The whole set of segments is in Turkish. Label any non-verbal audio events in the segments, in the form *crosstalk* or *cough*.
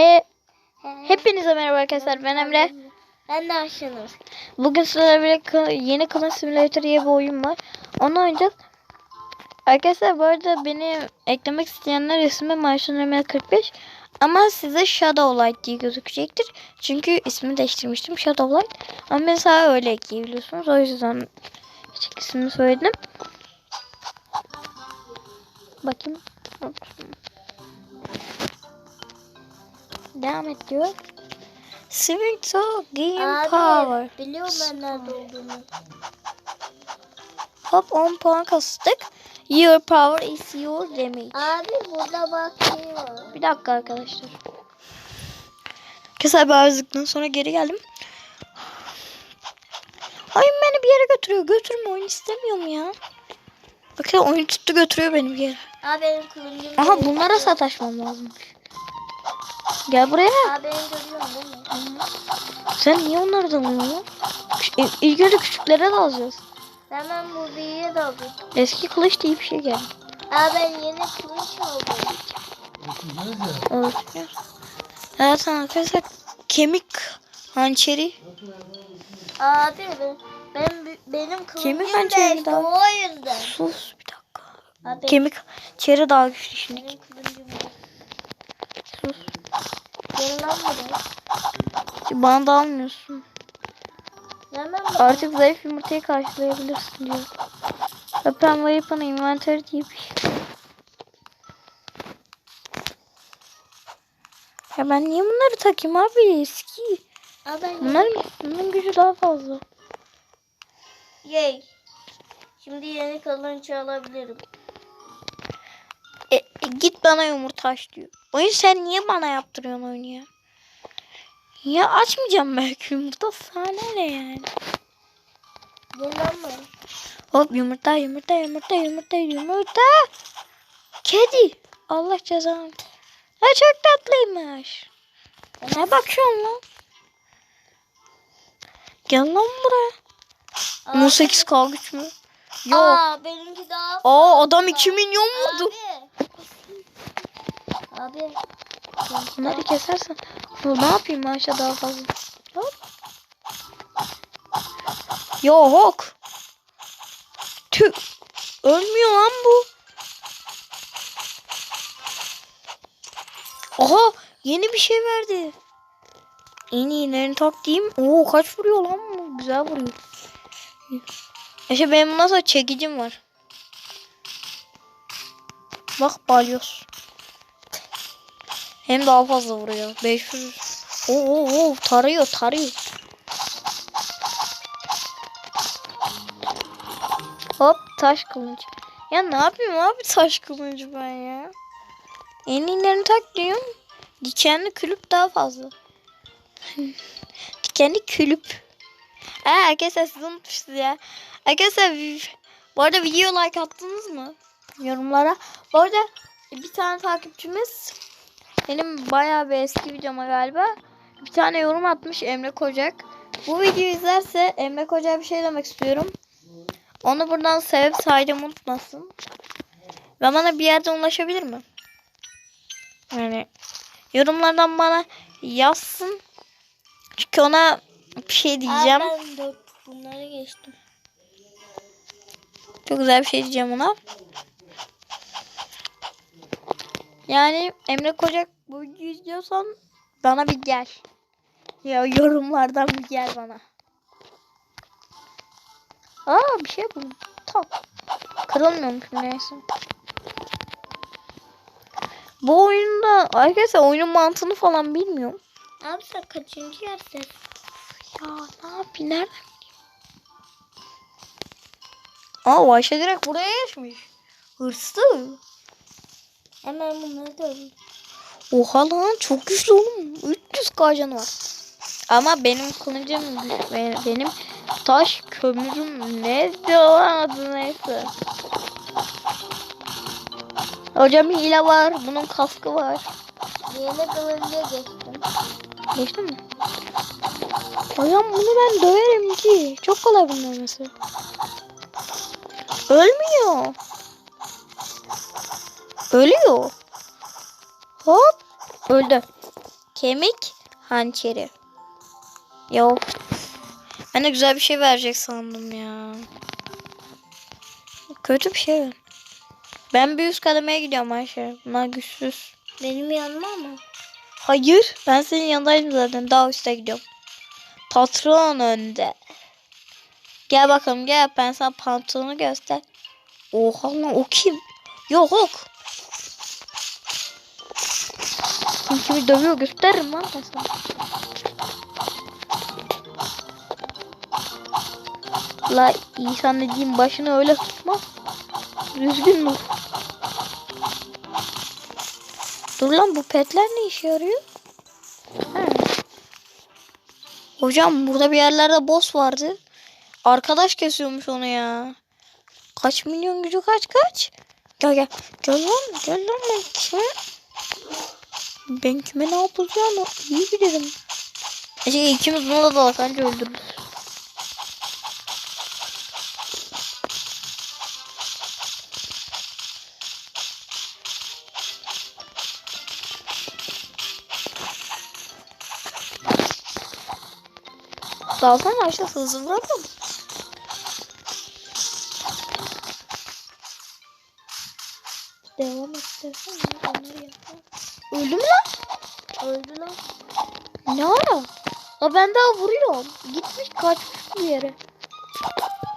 He, hepinize merhaba arkadaşlar. Ben Emre. Ben de Ayşenur. Bugün sizlerle birlikte yeni Kama Simulator diye bir oyun var. Onu oynayacağız. Arkadaşlar bu arada beni eklemek isteyenler ismi Emre 45. Ama size Shadowlight diye gözükecektir. Çünkü ismini değiştirmiştim Shadowlight. Ama ben sadece öyle ekleyebiliyorsunuz. O yüzden küçük ismini söyledim. Bakayım. Devam et diyor. Swing to power. Abi biliyorum ben nerede olduğunu. Hop 10 puan kastık. Your power is your damage. Abi burada bak var. Bir dakika arkadaşlar. Kısa bir arızlıktan sonra geri geldim. Oyun beni bir yere götürüyor. Götürme oyun istemiyorum ya. Bakın oyun tuttu götürüyor beni bir yere. Abi benim kılıncım. Aha bunlara sataşmam lazım. Gel buraya. Abi beni görüyorsun değil mi? Sen niye onları da alıyorsun? İ- İlk önce küçüklere de alacağız. Hemen bu büyüğe alayım. Eski kılıç diye bir şey geldi. Abi ben yeni kılıç aldım. Evet. Evet arkadaşlar kemik hançeri. Abi ben, ben benim kılıncım Kemik hançeri daha- o yüzden. Sus bir dakika. Abi Kemik hançeri daha güçlü şimdi. benim kılıncım değişti. Sus. Gel. Bana da almıyorsun. Artık zayıf yumurtayı karşılayabilirsin diyor. Open weapon inventory diye bir şey. Ya ben niye bunları takayım abi eski. Bunların, bunların gücü daha fazla. Yay. Şimdi yeni kılıç alabilirim. Git bana yumurta aç diyor. Oyun sen niye bana yaptırıyorsun oyunu ya? Ya açmayacağım belki yumurta sana ne yani? Lan buraya. Hop yumurta yumurta yumurta yumurta yumurta. Kedi. Allah cezanı. Ha çok tatlıymış. Ne bakıyorsun lan? Gel lan buraya. Aa, 18k güç mü? Yok. Aa benimki daha Aa adam 2 milyon vurdu. Abi. Abi. Bunları kesersen. Ne yapayım aşağı daha fazla. Hop. Yok. Tüh. Ölmüyor lan bu. Aha yeni bir şey verdi. En iyilerini tak diyeyim. Oo kaç vuruyor lan bu? Güzel vuruyor. İşte benim nasıl çekicim var. Bak balyoz. Hem daha fazla vuruyor. 500. Oo, oo, oo tarıyor tarıyor. Hop taş kılıç. Ya ne yapayım abi taş kılıcı ben ya. En iyilerini tak diyorum. Dikenli külüp daha fazla. *laughs* Dikenli külüp. Aa, arkadaşlar siz unutmuşsunuz ya. Arkadaşlar bu arada video like attınız mı? Yorumlara. Bu arada bir tane takipçimiz benim bayağı bir eski videoma galiba. Bir tane yorum atmış Emre Kocak. Bu videoyu izlerse Emre Kocak'a bir şey demek istiyorum. Onu buradan sevip saydım unutmasın. Ve bana bir yerden ulaşabilir mi? Yani yorumlardan bana yazsın. Çünkü ona bir şey diyeceğim. Aa, ben dört bunları geçtim. Çok güzel bir şey diyeceğim ona. Yani Emre Kocak bu videoyu izliyorsan bana bir gel. Ya yorumlardan bir gel bana. Aa bir şey buldum. Tamam. Kırılmıyormuş neyse. Bu oyunda arkadaşlar oyunun mantığını falan bilmiyorum. Abi sen kaçıncı yersin? Ya ne yapayım nereden? Aa Ayşe direkt buraya geçmiş. Hırslı. Hemen bunları da. Oha lan çok güçlü oğlum. 300 k canı var. Ama benim kılıcım benim, taş kömürüm ne lan adı neyse. Hocam hile var. Bunun kaskı var. Yeni kılıca geçtim. Geçti mi? Hocam bunu ben döverim ki. Çok kolay bunun dövmesi. Ölmüyor. Ölüyor. Hop. Öldü. Kemik hançeri. Yok. Ben de güzel bir şey verecek sandım ya. Kötü bir şey. ver. Ben bir üst kademeye gidiyorum Ayşe. Bunlar güçsüz. Benim yanıma mı? Hayır. Ben senin yanındaydım zaten. Daha üste gidiyorum. Patron önde. Gel bakalım gel. Ben sana pantolonu göster. Oha lan o kim? Yok yok. Kim kimi dövüyor gösteririm lan ben. La insan dediğim başını öyle tutma. Düzgün dur. Dur lan bu petler ne işe yarıyor? He. Hocam burada bir yerlerde boss vardı. Arkadaş kesiyormuş onu ya. Kaç milyon gücü kaç kaç? Gel gel. Gel lan gel lan kime? Ben kime ne yapacağını iyi bilirim. Şey ikimiz buna da anca öldürürüz. Dalsana aşağı hızlı vuralım. Devam ya, onları yapalım. Öldü mü lan? Öldü lan. Ne ara? La ben daha vuruyorum. Gitmiş kaçmış bir yere.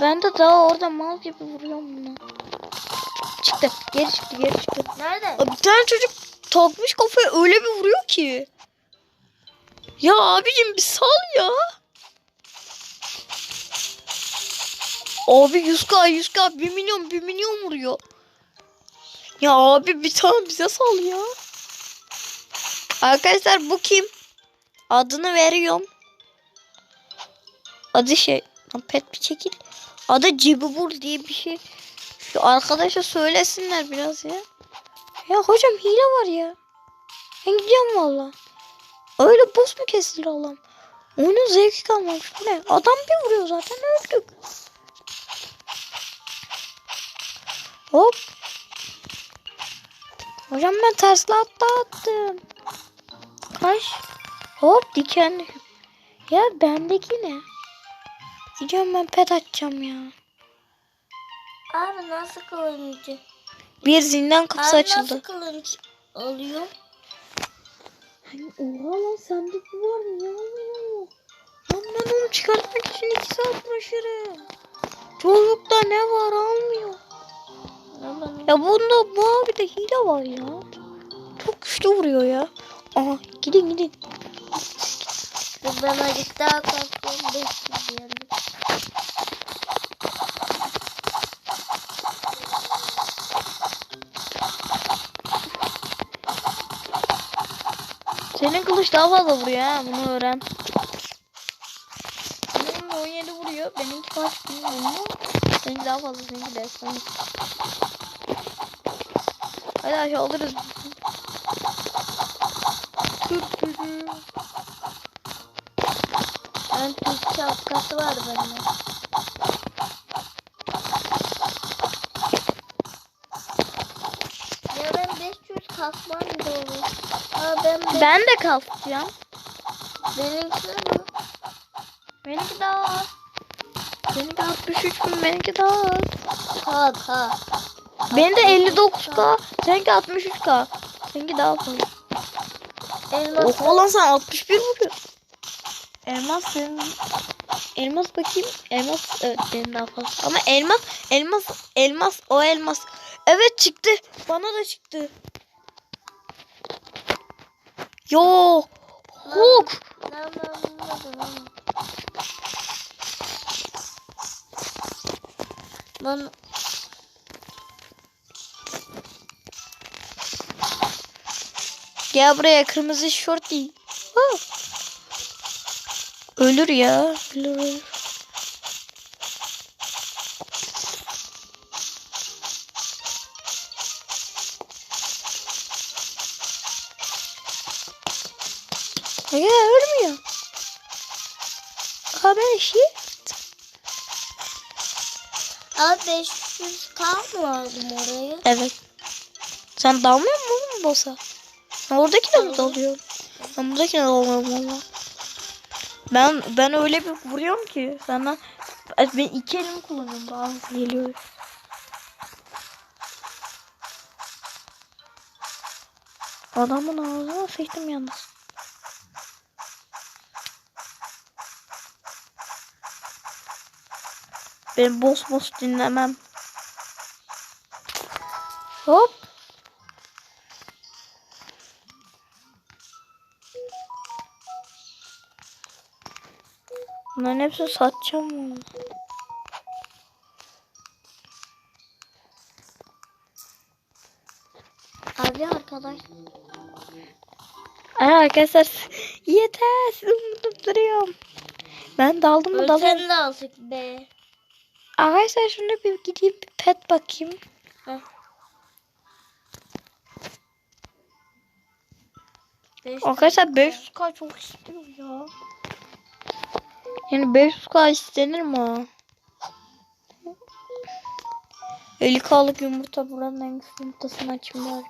Ben de daha orada mal gibi vuruyorum buna. Çıktı. Geri çıktı geri çıktı. Nerede? Aa, Bir tane çocuk takmış kafaya öyle bir vuruyor ki. Ya abicim bir sal ya. Abi 100k 100k 1 milyon 1 milyon vuruyor. Ya abi bir tane bize sal ya. Arkadaşlar bu kim? Adını veriyorum. Adı şey. Pet bir çekil. Adı Cibubur diye bir şey. Şu arkadaşa söylesinler biraz ya. Ya hocam hile var ya. Ben gidiyorum valla. Öyle boss mu kesilir Allah'ım? Oyunun zevki kalmamış. Bu ne? Adam bir vuruyor zaten öldük. Hop. Hocam ben tersle atla attım. Kaç. Hop dikenli. Ya bendeki ne? Gidiyorum ben pet açacağım ya. Abi nasıl kılıncı? Bir zindan kapısı Abi açıldı. nasıl kılınç alıyor? Oha lan sende bu var mı ya? Lan ben onu çıkartmak için iki saat uğraşırım. Çocukta ne var almıyor. Ya bunda bu abi de hile var ya. Çok güçlü vuruyor ya. Aha gidin gidin. Ben azıcık daha kalktım. Bekliyorum. Senin kılıç daha fazla vuruyor ha bunu öğren. Benim 17 vuruyor. Benimki kaç bilmiyorum ama seninki daha fazla seninki de. Hadi aşağı alırız. Ben Türk şapkası var bende. Ya ben 500 kasmam doğru. Aa ben, ben... Ben de kalkacağım. benimki mi? Benimki daha az. Benimki 63 bin, benimki daha az. Ha ha. Benim de 59k, seninki 63k. Seninki daha fazla. Elmas. Oha lan sen 61 vuruyor. Elmas senin... Elmas bakayım. Elmas evet benim daha fazla. Ama elmas, elmas, elmas, o elmas. Evet çıktı. Bana da çıktı. Yo. Hulk. Lan Gel buraya kırmızı şort giy. Ölür ya. Ölür ölür. Ya ölmüyor. Haber işi. Abi 500 k mı aldım oraya? Evet. Sen dalmıyor musun? Sen oradaki de mi dalıyorsun? Ben buradakine dalıyorum valla. Ben ben öyle bir vuruyorum ki sana ben iki elimi kullanıyorum hızlı geliyor. Adamın ağzına sıçtım yalnız. Ben boss boss dinlemem. Hop. Bunların hepsini satacağım onu. Abi arkadaş. Ay arkadaşlar yeter sizi unutup duruyorum. Ben daldım mı dalıyorum. Ölçen de aldık be. Arkadaşlar şuna bir gideyim bir pet bakayım. Heh. Arkadaşlar dakika. 500k çok istiyor ya. Yani 500k istenir mi o? 50k'lık yumurta buranın en güçlü yumurtasını açayım bari.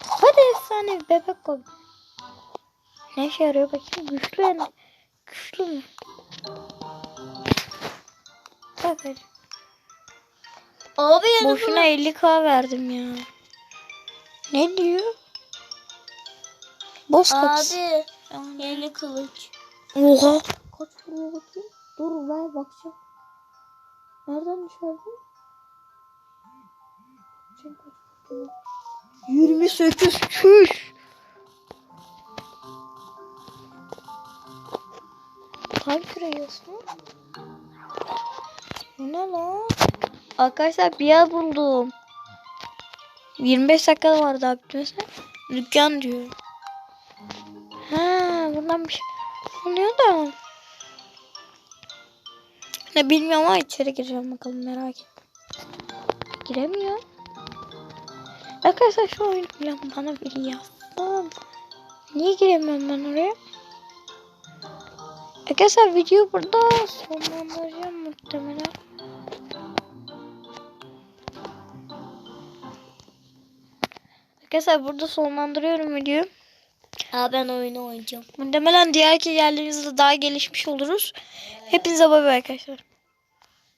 Hadi efsane bebek koy. Ne işe yarıyor bakayım güçlü yani. Güçlü mü? Bak hadi. Abi yani Boşuna 50k verdim ya. Ne diyor? Boss kapısı. Abi yeni kılıç. Oha. Kaç vuruyor bakayım? Dur ver bakacağım. Nereden düşerdin? 28 çüş. Kalp kırıyorsun. Bu ne lan? Arkadaşlar bir yer buldum. 25 dakika var daha bitmesine. Dükkan diyor. Buradan bir şey oluyor. Ne bilmiyorum ama içeri gireceğim bakalım merak ettim. Giremiyor. Arkadaşlar şu oyunu bilen bana biri yazsın. Niye giremiyorum ben oraya? Arkadaşlar video burada sonlandıracağım muhtemelen. Arkadaşlar burada sonlandırıyorum videoyu. Abi ben oyunu oynayacağım. Muhtemelen diğer yerlerimizde daha gelişmiş oluruz. Hepinize bay bay arkadaşlar.